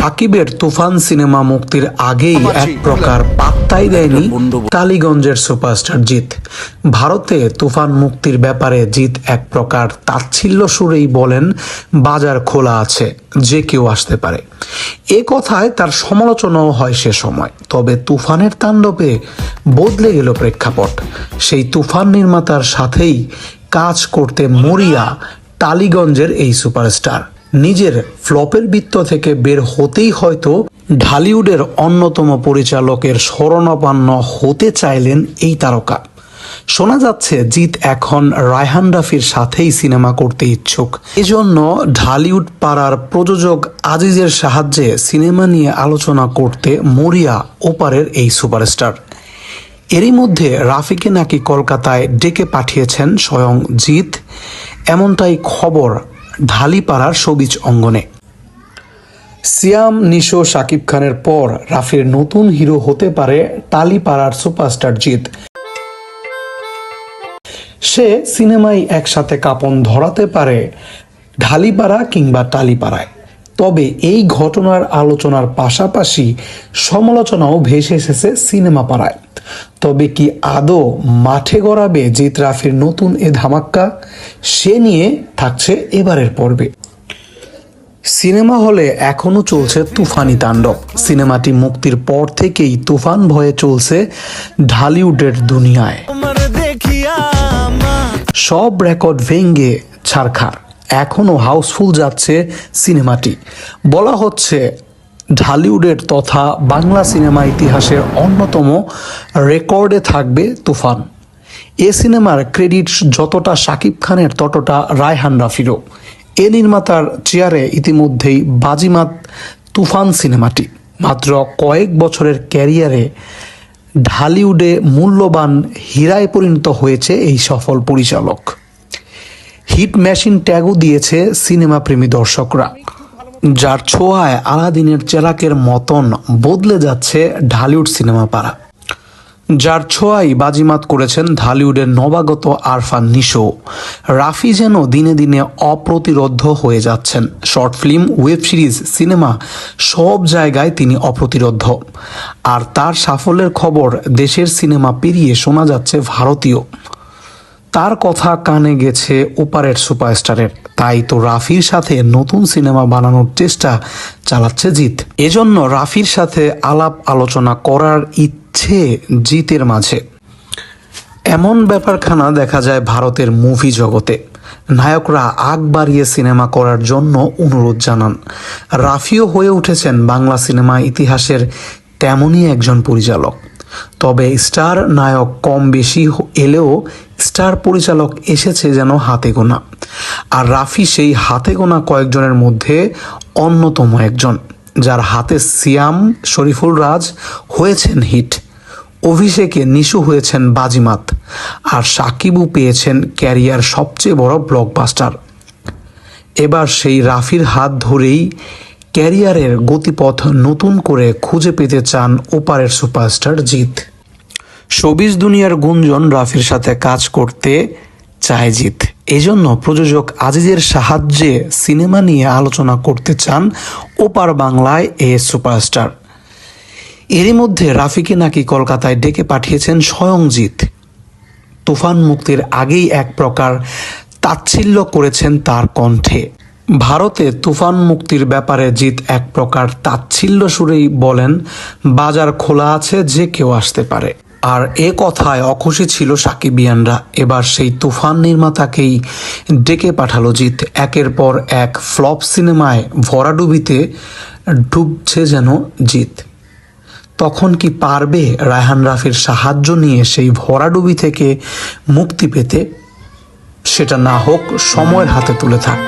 সাকিবের তুফান সিনেমা মুক্তির আগেই এক প্রকার পাত্তাই দেয়নি টালিগঞ্জের সুপারস্টার জিৎ। ভারতে তুফান মুক্তির ব্যাপারে জিৎ এক প্রকার তাচ্ছিল্য সুরেই বলেন বাজার খোলা আছে যে কেউ আসতে পারে। এ কথায় তার সমালোচনাও হয় সে সময়। তবে তুফানের তাণ্ডবে বদলে গেল প্রেক্ষাপট। সেই তুফান নির্মাতার সাথেই কাজ করতে মরিয়া টালিগঞ্জের এই সুপারস্টার। নিজের ফ্লপের বৃত্ত থেকে বের হতেই হয়তো ঢালিউডের অন্যতম পরিচালকের শরণাপন্ন হতে চাইলেন এই তারকা। শোনা যাচ্ছে জিৎ এখন রায়হান রাফির সাথেই সিনেমা করতে ইচ্ছুক। এজন্য ঢালিউড পাড়ার প্রযোজক আজিজের সাহায্যে সিনেমা নিয়ে আলোচনা করতে মরিয়া ওপারের এই সুপারস্টার। এরই মধ্যে রাফিকে নাকি কলকাতায় ডেকে পাঠিয়েছেন স্বয়ং জিৎ। এমনটাই খবর ঢালিপাড়ার সবিজ অঙ্গনে। সিয়াম, নিশো শাকিব খানের পর রাফির নতুন হিরো হতে পারে টালিপাড়ার সুপারস্টার জিৎ। সে সিনেমায় একসাথে কাপন ধরাতে পারে ঢালিপাড়া কিংবা টালিপাড়ায়। তবে এই ঘটনার আলোচনার পাশাপাশি সমালোচনাও ভেসে এসেছে সিনেমা পাড়ায়। তবে কি আদৌ মাঠে গড়াবে জিৎ রাফির নতুন এ ধামাক্কা? সে নিয়ে থাকছে এবারের পর্বে। সিনেমা হলে এখনও চলছে তুফানি তাণ্ডব। সিনেমাটি মুক্তির পর থেকেই তুফান ভয়ে চলছে ঢালিউডের দুনিয়ায়। সব রেকর্ড ভেঙ্গে ছারখার। এখনও হাউসফুল যাচ্ছে সিনেমাটি। বলা হচ্ছে, ঢালিউডের তথা বাংলা সিনেমা ইতিহাসের অন্যতম রেকর্ডে থাকবে তুফান। এ সিনেমার ক্রেডিট যতটা শাকিব খানের, ততটা রায়হান রাফিরও। এ নির্মাতার চেয়ারে ইতিমধ্যেই বাজিমাত তুফান সিনেমাটি। মাত্র কয়েক বছরের ক্যারিয়ারে ঢালিউডে মূল্যবান হীরায় পরিণত হয়েছে এই সফল পরিচালক। হিট মেশিন ট্যাগও দিয়েছে সিনেমা প্রেমী দর্শকরা। যার ছোঁয়ায় আলাদিনের চেরাকের মতন বদলে যাচ্ছে ঢালিউড সিনেমা পাড়া। যার ছোঁয়াই বাজিমাত করেছেন ঢালিউডের নবাগত আরফান নিশো। রাফি যেন দিনে দিনে অপ্রতিরোধ্য হয়ে যাচ্ছেন। Short film, web series, cinema সব জায়গায় তিনি অপ্রতিরোধ্য। আর তার সাফল্যের খবর দেশের সিনেমা পেরিয়ে শোনা যাচ্ছে ভারতীয়। তার কথা কানে গেছে ওপারের সুপারস্টারের। তাই তো রাফির সাথে নতুন সিনেমা বানানোর চেষ্টা চালাচ্ছে জিৎ। এজন্য রাফির সাথে আলাপ আলোচনা করার ইচ্ছে জিতের মাঝে। এমন ব্যাপারখানা দেখা যায় ভারতের মুভি জগতে। নায়করা আগ বাড়িয়ে সিনেমা করার জন্য অনুরোধ জানান। রাফিও হয়ে উঠেছেন বাংলা সিনেমা ইতিহাসের তেমনই একজন পরিচালক। তবে স্টার নায়ক কম বেশি এলেও স্টার পরিচালক এসেছে যেন হাতে গোনা। আর রাফি সেই হাতে গোনা কয়েকজনের মধ্যে অন্যতম একজন, যার হাতে সিয়াম শরীফুল রাজ হয়েছেন হিট। অভিষেকে নিশু হয়েছেন বাজিমাত, আর সাকিবও পেয়েছেন ক্যারিয়ার সবচেয়ে বড় ব্লকবাস্টার এবার সেই রাফির হাত ধরেই ক্যারিয়ারের গতিপথ নতুন করে খুঁজে পেতে চান ওপারের সুপারস্টার জিৎ। শোবিজ দুনিয়ার গুঞ্জন রাফির সাথে কাজ করতে চায় জিৎ। এজন্য প্রযোজক আজিজের সাহায্যে সিনেমা নিয়ে আলোচনা করতে চান ওপার বাংলায় এ সুপারস্টার। এরই মধ্যে রাফিকে নাকি কলকাতায় ডেকে পাঠিয়েছেন স্বয়ংজিৎ তুফান মুক্তির আগেই এক প্রকার তাচ্ছিল্য করেছেন তার কণ্ঠে। ভারতে তুফান মুক্তির ব্যাপারে জিৎ এক প্রকার তাচ্ছিল্য সুরেই বলেন, বাজার খোলা আছে যে কেউ আসতে পারে। আর এ কথায় অখুশি ছিল সাকিবিয়ানরা। এবার সেই তুফান নির্মাতাকেই ডেকে পাঠালো জিৎ একের পর এক ফ্লপ সিনেমায় ভরাডুবিতে ডুবছে যেন জিৎ তখন কি পারবে রায়হান রাফির সাহায্য নিয়ে সেই ভরাডুবি থেকে মুক্তি পেতে? সেটা না হোক, সময়ের হাতে তুলে থাক।